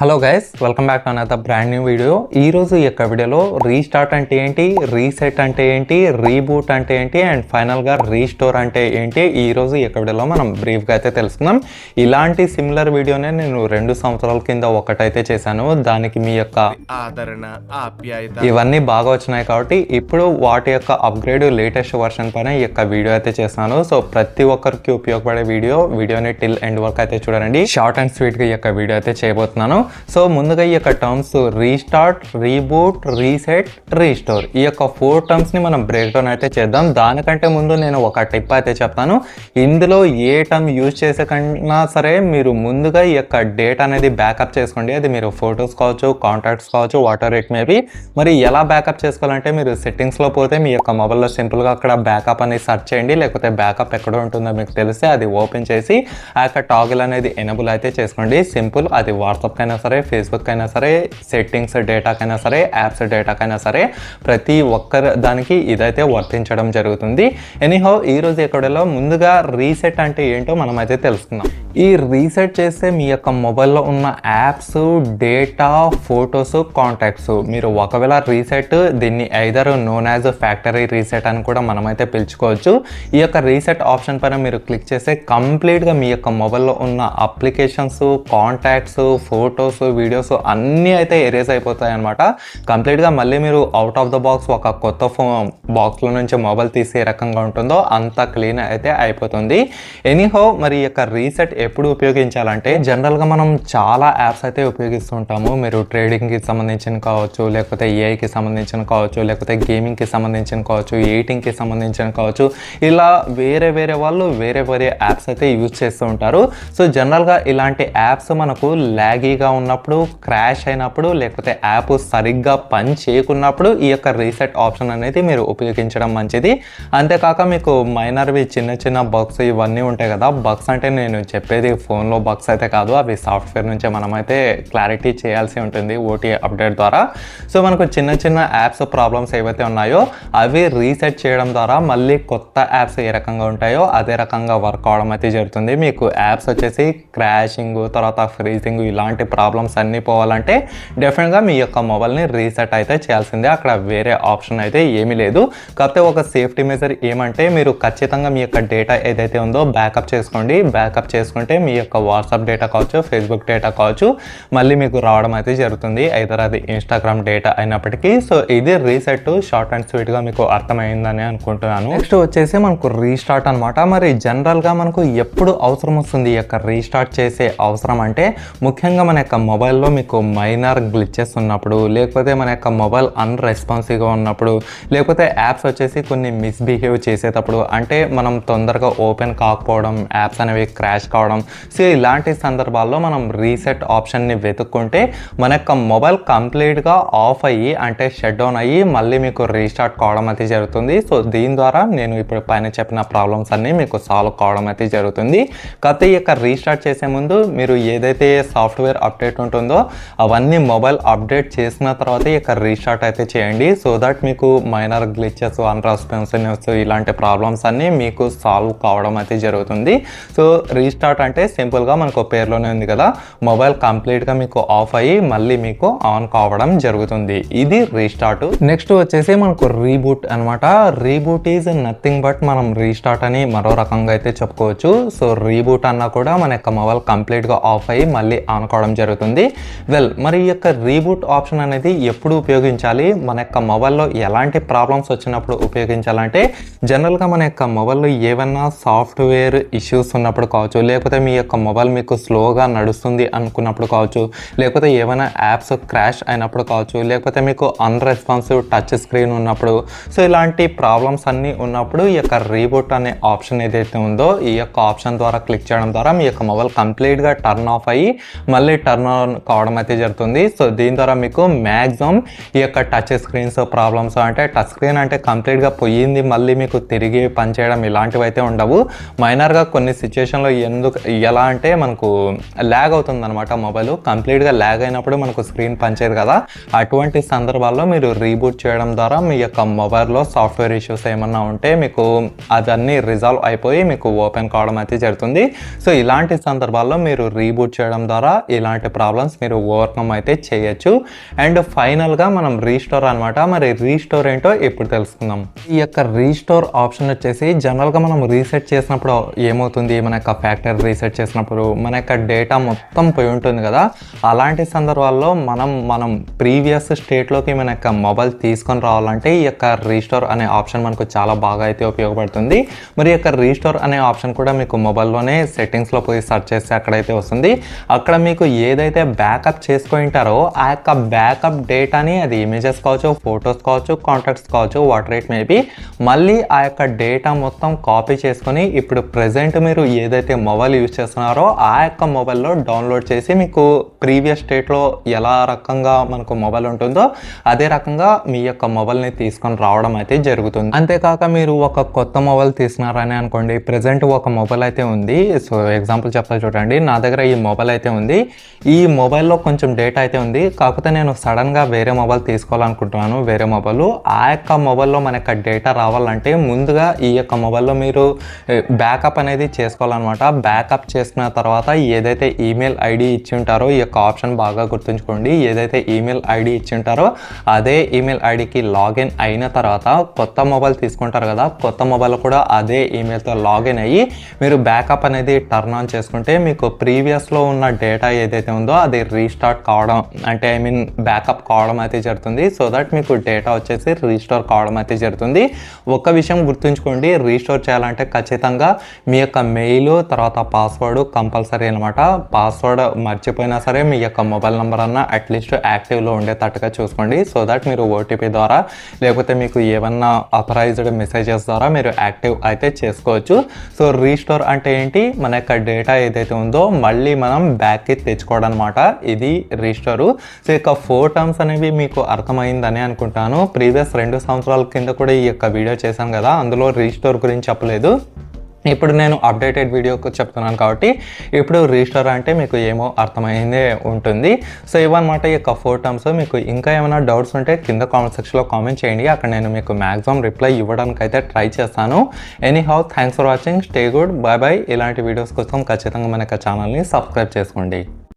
Hello guys welcome back to another brand new video ఈ రోజు ఈ యొక్క వీడియోలో రీస్టార్ట్ అంటే ఏంటి రీసెట్ అంటే ఏంటి రీబూట్ అంటే ఏంటి అండ్ ఫైనల్గా రీస్టోర్ అంటే ఏంటి ఈ రోజు ఈ యొక్క వీడియోలో మనం బ్రీఫ్గా అయితే తెలుసుకుందాం. ఇలాంటి సిమిలర్ వీడియోనే నేను రెండు సంవత్సరాల కింద ఒకటైతే చేశాను. దానికి మీ యొక్క ఆదరణ ఇవన్నీ బాగా వచ్చినాయి కాబట్టి ఇప్పుడు వాటి యొక్క అప్గ్రేడ్ లేటెస్ట్ వర్షన్ పైన ఈ యొక్క వీడియో అయితే చేస్తున్నాను సో ప్రతి ఒక్కరికి ఉపయోగపడే వీడియో వీడియోని టిల్ ఎండ్ వరకు అయితే చూడండి. షార్ట్ అండ్ స్వీట్గా ఈ యొక్క వీడియో అయితే చేయబోతున్నాను. సో ముందుగా ఈ యొక్క terms restart reboot reset restore ఈ యొక్క ఫోర్ టర్మ్స్ని మనం బ్రేక్ డౌన్ అయితే చేద్దాం. దానికంటే ముందు నేను ఒక టిప్ అయితే చెప్తాను. ఇందులో ఏ టర్మ్ యూజ్ చేసే కన్నా సరే మీరు ముందుగా ఈ యొక్క డేట్ అనేది బ్యాకప్ చేసుకోండి. అది మీరు ఫొటోస్ కావచ్చు కాంటాక్ట్స్ కావచ్చు వాటర్ రేట్ మేబీ మరి ఎలా బ్యాకప్ చేసుకోవాలంటే మీరు సెట్టింగ్స్లో పోతే మీ యొక్క మొబైల్లో సింపుల్గా అక్కడ బ్యాకప్ అనేది సెర్చ్ చేయండి. లేకపోతే బ్యాకప్ ఎక్కడ ఉంటుందో మీకు తెలిస్తే అది ఓపెన్ చేసి ఆ యొక్క టాగిల్ అనేది ఎనబుల్ అయితే చేసుకోండి. సింపుల్ అది వాట్సాప్ సరే ఫేస్బుక్ అయినా సరే సెట్టింగ్స్ డేటాకైనా సరే యాప్స్ డేటాకైనా సరే ప్రతి ఒక్కరి దానికి ఇదైతే వర్తించడం జరుగుతుంది. ఎనీహో ఈరోజు ఎక్కడలో ముందుగా రీసెట్ అంటే ఏంటో మనం అయితే తెలుసుకుందాం. ఈ రీసెట్ చేస్తే మీ యొక్క మొబైల్లో ఉన్న యాప్స్ డేటా ఫొటోస్ కాంటాక్ట్స్ మీరు ఒకవేళ రీసెట్ దీన్ని either known as factory reset అని కూడా మనమైతే పిలుచుకోవచ్చు. ఈ యొక్క రీసెట్ ఆప్షన్ పైన మీరు క్లిక్ చేస్తే కంప్లీట్గా మీ యొక్క మొబైల్లో ఉన్న అప్లికేషన్స్ కాంటాక్ట్స్ ఫొటోస్ వీడియోస్ అన్నీ అయితే ఎరేజ్ అయిపోతాయి అనమాట కంప్లీట్గా మళ్ళీ మీరు అవుట్ ఆఫ్ ద బాక్స్ ఒక కొత్త ఫోన్ బాక్స్లో నుంచి మొబైల్ తీసే రకంగా ఉంటుందో అంత క్లీన్ అయితే అయిపోతుంది. ఎనీహో మరి ఈ యొక్క రీసెట్ ఎప్పుడు ఉపయోగించాలంటే జనరల్గా మనం చాలా యాప్స్ అయితే ఉపయోగిస్తుంటాము. మీరు ట్రేడింగ్కి సంబంధించిన కావచ్చు లేకపోతే ఏఐకి సంబంధించిన కావచ్చు లేకపోతే గేమింగ్కి సంబంధించిన కావచ్చు ఎయిటింగ్కి సంబంధించిన కావచ్చు ఇలా వేరే వేరే వాళ్ళు వేరే వేరే యాప్స్ అయితే యూజ్ చేస్తూ ఉంటారు. సో జనరల్గా ఇలాంటి యాప్స్ మనకు ల్యాగీగా ఉన్నప్పుడు క్రాష్ అయినప్పుడు లేకపోతే యాప్ సరిగ్గా పని చేయకున్నప్పుడు ఈ యొక్క రీసెట్ ఆప్షన్ అనేది మీరు ఉపయోగించడం మంచిది. అంతేకాక మీకు మైనర్వి చిన్న చిన్న బగ్స్ ఇవన్నీ ఉంటాయి కదా. బగ్స్ అంటే నేను చెప్పేది ఫోన్లో బగ్స్ అయితే కాదు. అవి సాఫ్ట్వేర్ నుంచే మనమైతే క్లారిటీ చేయాల్సి ఉంటుంది ఓటీ అప్డేట్ ద్వారా. సో మనకు చిన్న చిన్న యాప్స్ ప్రాబ్లమ్స్ ఏవైతే ఉన్నాయో అవి రీసెట్ చేయడం ద్వారా మళ్ళీ కొత్త యాప్స్ ఏ రకంగా ఉంటాయో అదే రకంగా వర్క్ అవడం అయితే జరుగుతుంది. మీకు యాప్స్ వచ్చేసి క్రాషింగ్ తర్వాత ఫ్రీజింగ్ ఇలాంటి ప్రాబ్లమ్స్ అన్నీ పోవాలంటే డెఫినెట్గా మీ యొక్క మొబైల్ని రీసెట్ అయితే చేయాల్సిందే. అక్కడ వేరే ఆప్షన్ అయితే ఏమీ లేదు. కాకపోతే ఒక సేఫ్టీ మెజర్ ఏమంటే మీరు ఖచ్చితంగా మీ యొక్క డేటా ఏదైతే ఉందో బ్యాకప్ చేసుకోండి. బ్యాకప్ చేసుకుంటే మీ యొక్క వాట్సాప్ డేటా కావచ్చు ఫేస్బుక్ డేటా కావచ్చు మళ్ళీ మీకు రావడం అయితే జరుగుతుంది. ఐదర్ అది ఇన్స్టాగ్రామ్ డేటా అయినప్పటికీ. సో ఇది రీసెట్ షార్ట్ అండ్ స్వీట్గా మీకు అర్థమైందని అనుకుంటున్నాను. నెక్స్ట్ వచ్చేసి మనకు రీస్టార్ట్ అనమాట మరి జనరల్గా మనకు ఎప్పుడు అవసరం వస్తుంది? ఈ యొక్క రీస్టార్ట్ చేసే అవసరం అంటే ముఖ్యంగా మన యొక్క మొబైల్లో మీకు మైనర్ గ్లిచెస్ ఉన్నప్పుడు లేకపోతే మన యొక్క మొబైల్ అన్రెస్పాన్సివ్గా ఉన్నప్పుడు లేకపోతే యాప్స్ వచ్చేసి కొన్ని మిస్బిహేవ్ చేసేటప్పుడు అంటే మనం తొందరగా ఓపెన్ కాకపోవడం యాప్స్ అనేవి క్రాష్ కావడం సో ఇలాంటి సందర్భాల్లో మనం రీసెట్ ఆప్షన్ని వెతుక్కుంటే మన యొక్క మొబైల్ కంప్లీట్గా ఆఫ్ అయ్యి అంటే షట్ డౌన్ అయ్యి మళ్ళీ మీకు రీస్టార్ట్ కావడం అయితే జరుగుతుంది. సో దీని ద్వారా నేను ఇప్పుడు పైన చెప్పిన ప్రాబ్లమ్స్ అన్నీ మీకు సాల్వ్ కావడం అయితే జరుగుతుంది. కాకపోతే ఈ యొక్క రీస్టార్ట్ చేసే ముందు మీరు ఏదైతే సాఫ్ట్వేర్ అప్డేట్ ఉంటుందో అవన్నీ మొబైల్ అప్డేట్ చేసిన తర్వాత ఇక రీస్టార్ట్ అయితే చేయండి. సో దట్ మీకు మైనర్ గ్లిచెస్ అన్రెస్పాన్సివ్నెస్ ఇలాంటి ప్రాబ్లమ్స్ అన్నీ మీకు సాల్వ్ కావడం అయితే జరుగుతుంది. సో రీస్టార్ట్ అంటే సింపుల్గా మనకు పేరులోనే ఉంది కదా. మొబైల్ కంప్లీట్గా మీకు ఆఫ్ అయ్యి మళ్ళీ మీకు ఆన్ కావడం జరుగుతుంది. ఇది రీస్టార్ట్ నెక్స్ట్ వచ్చేసి మనకు రీబూట్ అనమాట రీబూట్ ఈజ్ నథింగ్ బట్ మనం రీస్టార్ట్ అని మరో రకంగా అయితే చెప్పుకోవచ్చు. సో రీబూట్ అన్నా కూడా మన యొక్క మొబైల్ కంప్లీట్గా ఆఫ్ అయ్యి మళ్ళీ ఆన్ కావడం జరుగుతుంది. వెల్ మరి ఈ యొక్క రీబూట్ ఆప్షన్ అనేది ఎప్పుడు ఉపయోగించాలి? మన యొక్క మొబైల్లో ఎలాంటి ప్రాబ్లమ్స్ వచ్చినప్పుడు ఉపయోగించాలంటే జనరల్గా మన యొక్క మొబైల్లో ఏవైనా సాఫ్ట్వేర్ ఇష్యూస్ ఉన్నప్పుడు కావచ్చు లేకపోతే మీ యొక్క మొబైల్ మీకు స్లోగా నడుస్తుంది అనుకున్నప్పుడు కావచ్చు లేకపోతే ఏమైనా యాప్స్ క్రాష్ అయినప్పుడు కావచ్చు లేకపోతే మీకు అన్రెస్పాన్సివ్ టచ్ స్క్రీన్ ఉన్నప్పుడు సో ఇలాంటి ప్రాబ్లమ్స్ అన్నీ ఉన్నప్పుడు ఈ యొక్క రీబూట్ అనే ఆప్షన్ ఏదైతే ఉందో ఈ యొక్క ఆప్షన్ ద్వారా క్లిక్ చేయడం ద్వారా మీ యొక్క మొబైల్ కంప్లీట్గా టర్న్ ఆఫ్ అయ్యి మళ్ళీ టర్న్ ఆన్ కావడం అయితే జరుగుతుంది. సో దీని ద్వారా మీకు మ్యాక్సిమం ఈ యొక్క టచ్ స్క్రీన్స్ ప్రాబ్లమ్స్ అంటే టచ్ స్క్రీన్ అంటే కంప్లీట్గా పోయింది. మళ్ళీ మీకు తిరిగి పనిచేయడం ఇలాంటివి అయితే ఉండవు. మైనర్గా కొన్ని సిచ్యువేషన్లో ఎందుకు ఎలా అంటే మనకు ల్యాగ్ అవుతుంది అనమాట మొబైల్. కంప్లీట్గా ల్యాగ్ అయినప్పుడు మనకు స్క్రీన్ పనిచేయదు కదా. అటువంటి సందర్భాల్లో మీరు రీబూట్ చేయడం ద్వారా మీ యొక్క మొబైల్లో సాఫ్ట్వేర్ ఇష్యూస్ ఏమన్నా ఉంటే మీకు అదన్నీ రిజాల్వ్ అయిపోయి మీకు ఓపెన్ కావడం అయితే జరుగుతుంది. సో ఇలాంటి సందర్భాల్లో మీరు రీబూట్ చేయడం ద్వారా ఇలాంటి ఇలాంటి ప్రాబ్లమ్స్ మీరు ఓవర్కమ్ అయితే చేయొచ్చు. అండ్ ఫైనల్గా మనం రీస్టోర్ అనమాట మరి రీస్టోర్ ఏంటో ఇప్పుడు తెలుసుకుందాం. ఈ యొక్క రీస్టోర్ ఆప్షన్ వచ్చేసి జనరల్గా మనం రీసెట్ చేసినప్పుడు ఏమవుతుంది? మన యొక్క ఫ్యాక్టరీ రీసెట్ చేసినప్పుడు మన యొక్క డేటా మొత్తం పోయి ఉంటుంది కదా. అలాంటి సందర్భాల్లో మనం మనం ప్రీవియస్ స్టేట్లోకి మన యొక్క మొబైల్ తీసుకొని రావాలంటే ఈ యొక్క రీస్టోర్ అనే ఆప్షన్ మనకు చాలా బాగా అయితే ఉపయోగపడుతుంది. మరి యొక్క రీస్టోర్ అనే ఆప్షన్ కూడా మీకు మొబైల్లోనే సెట్టింగ్స్లో పోయి సెర్చ్ చేస్తే అక్కడైతే వస్తుంది. అక్కడ మీకు ఏదైతే బ్యాకప్ చేసుకుంటారో ఆ యొక్క బ్యాకప్ డేటాని అది ఇమేజెస్ కావచ్చు ఫొటోస్ కావచ్చు కాంటాక్ట్స్ కావచ్చు వాట్ రేట్ మేబీ మళ్ళీ ఆ యొక్క డేటా మొత్తం కాపీ చేసుకొని ఇప్పుడు ప్రజెంట్ మీరు ఏదైతే మొబైల్ యూజ్ చేస్తున్నారో ఆ యొక్క మొబైల్లో డౌన్లోడ్ చేసి మీకు ప్రీవియస్ స్టేట్లో ఎలా రకంగా మనకు మొబైల్ ఉంటుందో అదే రకంగా మీ యొక్క మొబైల్ని తీసుకొని రావడం అయితే జరుగుతుంది. అంతేకాక మీరు ఒక కొత్త మొబైల్ తీసుకున్నారని అనుకోండి ప్రజెంట్ ఒక మొబైల్ అయితే ఉంది. సో ఎగ్జాంపుల్ చెప్పాలి చూడండి. నా దగ్గర ఈ మొబైల్ అయితే ఉంది. ఈ మొబైల్లో కొంచెం డేటా అయితే ఉంది. కాకపోతే నేను సడన్గా వేరే మొబైల్ తీసుకోవాలనుకుంటున్నాను. వేరే మొబైల్. ఆ యొక్క మొబైల్లో మన యొక్క డేటా రావాలంటే ముందుగా ఈ యొక్క మొబైల్లో మీరు బ్యాకప్ అనేది చేసుకోవాలన్నమాట. బ్యాకప్ చేసుకున్న తర్వాత ఏదైతే ఈమెయిల్ ఐడి ఇచ్చి ఉంటారో ఈ యొక్క ఆప్షన్ బాగా గుర్తుంచుకోండి. ఏదైతే ఈమెయిల్ ఐడి ఇచ్చి ఉంటారో అదే ఈమెయిల్ ఐడికి లాగిన్ అయిన తర్వాత కొత్త మొబైల్ తీసుకుంటారు కదా కొత్త మొబైల్ కూడా అదే ఈమెయిల్తో లాగిన్ అయ్యి మీరు బ్యాకప్ అనేది టర్న్ ఆన్ చేసుకుంటే మీకు ప్రీవియస్లో ఉన్న డేటా ఏదైతే ఉందో అది రీస్టార్ట్ కావడం అంటే ఐ మీన్ బ్యాకప్ కావడం అయితే జరుగుతుంది. సో దట్ మీకు డేటా వచ్చేసి రీస్టోర్ కావడం అయితే జరుగుతుంది. ఒక్క విషయం గుర్తుంచుకోండి రీస్టోర్ చేయాలంటే ఖచ్చితంగా మీ యొక్క మెయిల్ తర్వాత పాస్వర్డ్ కంపల్సరీ అనమాట పాస్వర్డ్ మర్చిపోయినా సరే మీ యొక్క మొబైల్ నెంబర్ అన్న అట్లీస్ట్ యాక్టివ్లో ఉండేటట్టుగా చూసుకోండి. సో దట్ మీరు ఓటీపీ ద్వారా లేకపోతే మీకు ఏమన్నా అథరైజ్డ్ మెసేజెస్ ద్వారా మీరు యాక్టివ్ అయితే చేసుకోవచ్చు. సో రీస్టోర్ అంటే ఏంటి? మన యొక్క డేటా ఏదైతే ఉందో మళ్ళీ మనం బ్యాక్కి తెచ్చుకోవడం అనమాట ఇది రిజిస్టరు. సో ఇక ఫోర్ టర్మ్స్ అనేవి మీకు అర్థమైందని అనుకుంటాను. ప్రీవియస్ రెండు సంవత్సరాల కింద కూడా ఈ యొక్క వీడియో చేశాను కదా అందులో రిజిస్టర్ గురించి చెప్పలేదు. ఇప్పుడు నేను అప్డేటెడ్ వీడియోకి చెప్తున్నాను కాబట్టి ఇప్పుడు రిజిస్టర్ అంటే మీకు ఏమో అర్థమైందే ఉంటుంది. సో ఇవన్నమాట ఈ యొక్క ఫోర్ టర్మ్స్ మీకు ఇంకా ఏమైనా డౌట్స్ ఉంటే కింద కామెంట్ సెక్షన్లో కామెంట్ చేయండి. అక్కడ నేను మీకు మ్యాక్సిమం రిప్లై ఇవ్వడానికి అయితే ట్రై చేస్తాను. Anyhow thanks for watching stay good bye bye ఇలాంటి వీడియోస్ కోసం ఖచ్చితంగా మన యొక్క ఛానల్ని సబ్స్క్రైబ్ చేసుకోండి.